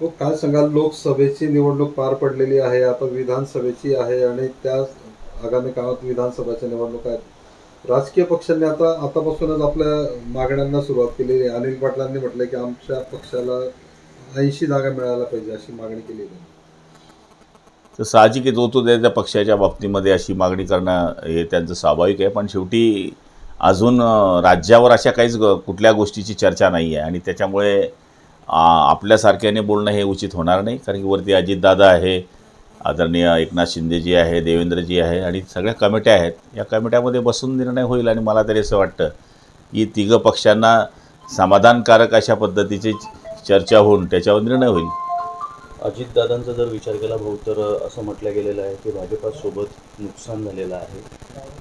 हो काय सांगाल? लोकसभेची निवडणूक पार पडलेली आहे आता विधानसभेची आहे आणि त्या आगामी काळात विधानसभाच्या निवडणूक आहेत. राजकीय पक्षांनी आता आतापासूनच आपल्या मागण्यांना सुरुवात केलेली आहे. अनिल पाटलांनी म्हटलं की आमच्या पक्षाला ऐंशी जागा मिळायला पाहिजे अशी मागणी केली आहे. तर साहजिक आहे जो तो त्या पक्षाच्या बाबतीमध्ये अशी मागणी करणं हे त्यांचं स्वाभाविक आहे. पण शेवटी अजून राज्यावर अशा काहीच ग- कुठल्या गोष्टीची चर्चा नाही आहे. आणि त्याच्यामुळे आपल्यासारख्याने बोलणं हे उचित होणार नाही कारण की वरती अजितदादा आहे आदरणीय एकनाथ शिंदेजी आहे देवेंद्रजी आहे आणि सगळ्या कमिट्या आहेत. या कमिट्यामध्ये बसून निर्णय होईल आणि मला तरी असं वाटतं की तिघं पक्षांना समाधानकारक अशा पद्धतीची चर्चा होऊन त्याच्यावर निर्णय होईल. अजितदादांचा जर विचार केला भाऊ तर असं म्हटलं गेलेलं आहे की भाजपासोबत नुकसान झालेलं आहे.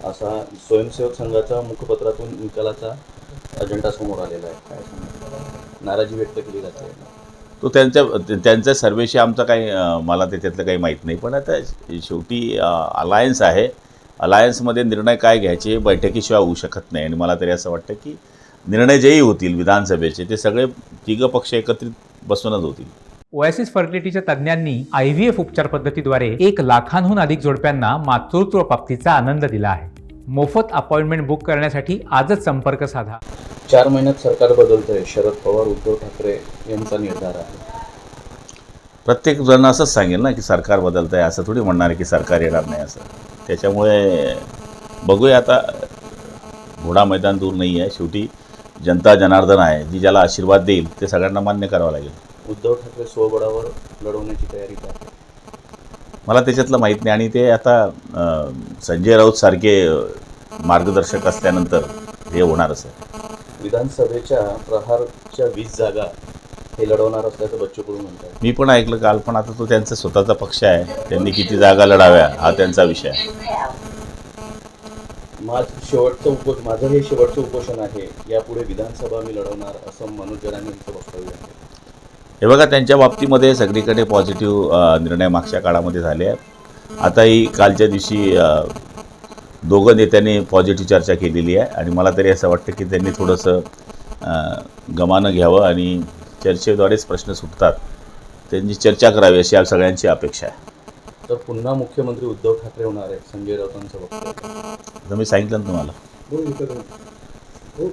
असा स्वयंसेवक संघाच्या मुखपत्रातून निकालाचा अजेंडा समोर आलेला आहे. काय? नाराजी व्यक्त केली जाते. तो त्यांच्या त्यांच्या सर्वेशी आमचं काही अं, मला त्याच्यातलं काही माहीत नाही. पण आता शेवटी अलायन्स आहे. अलायन्समध्ये निर्णय काय घ्यायचे हे बैठकीशिवाय होऊ शकत नाही. आणि मला तरी असं वाटतं की निर्णय जेही होतील विधानसभेचे ते सगळे तिघं पक्ष एकत्रित बसूनच होतील. ओएसिस फर्टिलिटीच्या तज्ज्ञांनी आय व्ही एफ उपचार पद्धतीद्वारे एक लाखांहून अधिक जोडप्यांना मातृत्व प्राप्तीचा आनंद दिला आहे. मोफत अपॉइंटमेंट बुक करण्यासाठी आजच संपर्क साधा. चार महिन्यात सरकार बदलतंय. शरद पवार उद्धव ठाकरे यांचा निर्धार आहे. प्रत्येक जण असंच सांगेल ना की सरकार बदलतं आहे असं थोडी म्हणणार आहे की सरकार येणार नाही असं. त्याच्यामुळे बघूया आता. घोडा मैदान दूर नाही आहे शेवटी जनता जनार्दन आहे. जी ज्याला आशीर्वाद देईल ते सगळ्यांना मान्य करावं लागेल. उद्धव ठाकरे स्वबळावर लढवण्याची तयारी करतात. मला त्याच्यातलं माहीत नाही. आणि ते आता संजय राऊत सारखे मार्गदर्शक असल्यानंतर हे होणारच आहे. विधानसभेच्या प्रहारच्या वीस जागा हे लढवणार असल्याचं बच्चू कडू म्हणतात. मी पण ऐकलं काल पण आता तो त्यांचा स्वतःचा पक्ष आहे. त्यांनी किती जागा लढाव्या हा त्यांचा विषय आहे. माझ शेवटचं उपोष माझं हे शेवटचं उपोषण आहे यापुढे विधानसभा मी लढवणार असं मनोज जरांगे यांचं वक्तव्य आहे. हे बघा त्यांच्या बाबतीमध्ये सगळीकडे पॉझिटिव्ह निर्णय मागच्या काळामध्ये झाले आहेत. आताही कालच्या दिवशी दोघं नेत्यांनी पॉझिटिव्ह चर्चा केलेली आहे आणि मला तरी असं वाटतं की त्यांनी थोडंसं गमानं घ्यावं आणि चर्चेद्वारेच प्रश्न सुटतात. त्यांची चर्चा करावी अशी आज सगळ्यांची अपेक्षा आहे. तर पुन्हा मुख्यमंत्री उद्धव ठाकरे होणार आहे संजय राऊतांचं वक्तव्य. मी सांगितलं ना तुम्हाला. हो,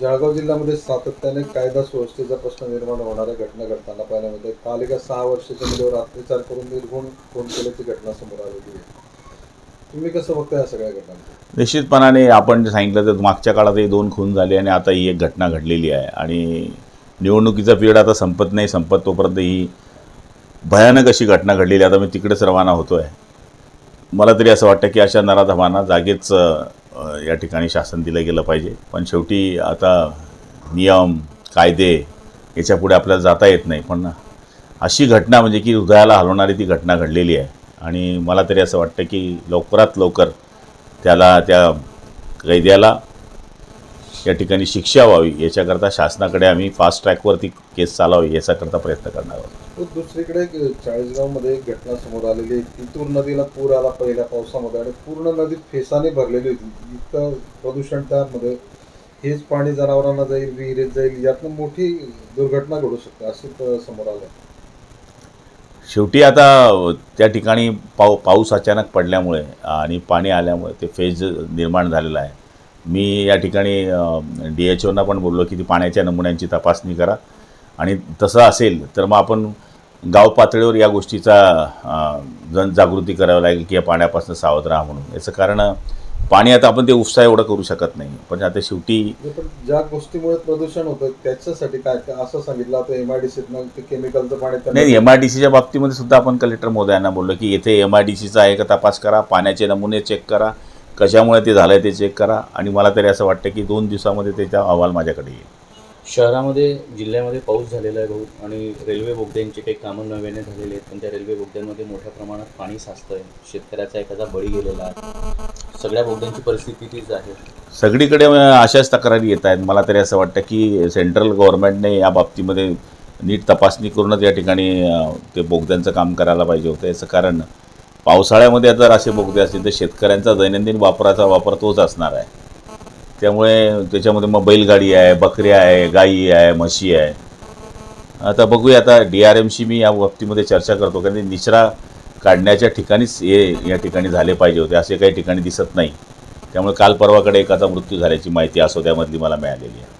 जळगाव जिल्ह्यामध्ये सातत्याने कायदा सुव्यवस्थेचा प्रश्न निर्माण होणाऱ्या घटना घडताना पाहायला मिळते काल एका सहा वर्षाच्या मुलीवर अत्याचार करून निर्घुण फोन केल्याची घटना समोर आलेली आहे. तुम्ही कसं बघता या सगळ्या घटना निश्चितपणाने आपण जे सांगितलं तर मागच्या काळातही दोन खून झाले आणि आता ही एक घटना घडलेली आहे. आणि निवडणुकीचा पिरियड आता संपत नाही संपत तोपर्यंत ही भयानक अशी घटना घडलेली आहे. आता मी तिकडेच रवाना होतो आहे मला तरी असं वाटतं की अशा नराधमांना जागेच या ठिकाणी शासन दिलं गेलं पाहिजे. पण शेवटी आता नियम कायदे याच्यापुढे आपल्याला जाता येत नाही. पण अशी घटना म्हणजे की हृदयाला हलवणारी ती घटना घडलेली आहे. आणि मला तरी असं वाटतं की लवकरात लवकर त्याला त्या कैद्याला या ठिकाणी शिक्षा व्हावी याच्याकरता शासनाकडे आम्ही फास्ट ट्रॅकवरती केस चालावी याच्याकरता प्रयत्न करणार आहोत. दुसरीकडे चाळीसगावमध्ये एक घटना समोर आलेली आहे. तितूर नदीला पूर आला पहिल्या पावसामध्ये आणि पूर्ण नदी फेसाने भरलेली होती. इतकं प्रदूषण त्यामध्ये हेच पाणी जनावरांना जाईल विहिरीत जाईल यातनं मोठी दुर्घटना घडू शकते असे समोर आलं. शेवटी आता त्या ठिकाणी पाऊ पाऊस अचानक पडल्यामुळे आणि पाणी आल्यामुळे ते फेज निर्माण झालेलं आहे. मी या ठिकाणी डी एच ओना पण बोललो की ती पाण्याच्या नमुन्यांची तपासणी करा. आणि तसं असेल तर मग आपण गाव पातळीवर या गोष्टीचा जनजागृती करावी लागेल की या पाण्यापासून सावध राहा म्हणून. याचं कारण पाणी आता आपण ते उपसा एवढं करू शकत नाही. पण आता शेवटी पण ज्या गोष्टीमुळे प्रदूषण होतं त्याच्यासाठी काय असं सांगितलं आता एम आय डी सीतनं ते केमिकलचं पाणी नाही एम आय डी सीच्या बाबतीमध्ये सुद्धा आपण कलेक्टर महोदयांना बोललो की येथे एम आय डी सीचा आहे का तपास करा पाण्याचे नमुने चेक करा कशामुळे ते झालं आहे ते चेक करा. आणि मला तरी असं वाटतं की दोन दिवसामध्ये त्याचा अहवाल माझ्याकडे येईल. शहरामध्ये जिल्ह्यामध्ये पाऊस झालेला आहे भाऊ. आणि रेल्वे बोगद्यांचे काही कामं नव्याने झालेले आहेत. पण त्या रेल्वे बोगद्यांमध्ये मोठ्या प्रमाणात पाणी साचतं आहे शेतकऱ्याचा एखादा बळी गेलेला आहे. सगळ्या बोगद्यांची परिस्थिती तीच आहे. सगळीकडे अशाच तक्रारी येत आहेत. मला तरी असं वाटतं की सेंट्रल गव्हर्नमेंटने या बाबतीमध्ये नीट तपासणी करूनच या ठिकाणी ते बोगद्यांचं काम करायला पाहिजे होतं. याचं कारण पावसाळ्यामध्ये जर असे बोगदे असतील तर शेतकऱ्यांचा दैनंदिन वापराचा वापर तोच असणार आहे. त्यामुळे त्याच्यामध्ये मग बैलगाडी आहे बकऱ्या आहे गाई आहे म्हशी आहे. आता बघूया आता डी आर एमशी मी या बाबतीमध्ये चर्चा करतो कारण निचरा काढण्याच्या ठिकाणीच हे या ठिकाणी झाले पाहिजे होते. असे काही ठिकाणी दिसत नाही. त्यामुळे काल परवाकडे एकाचा मृत्यू झाल्याची माहिती असो त्यामधली मला मिळालेली आहे.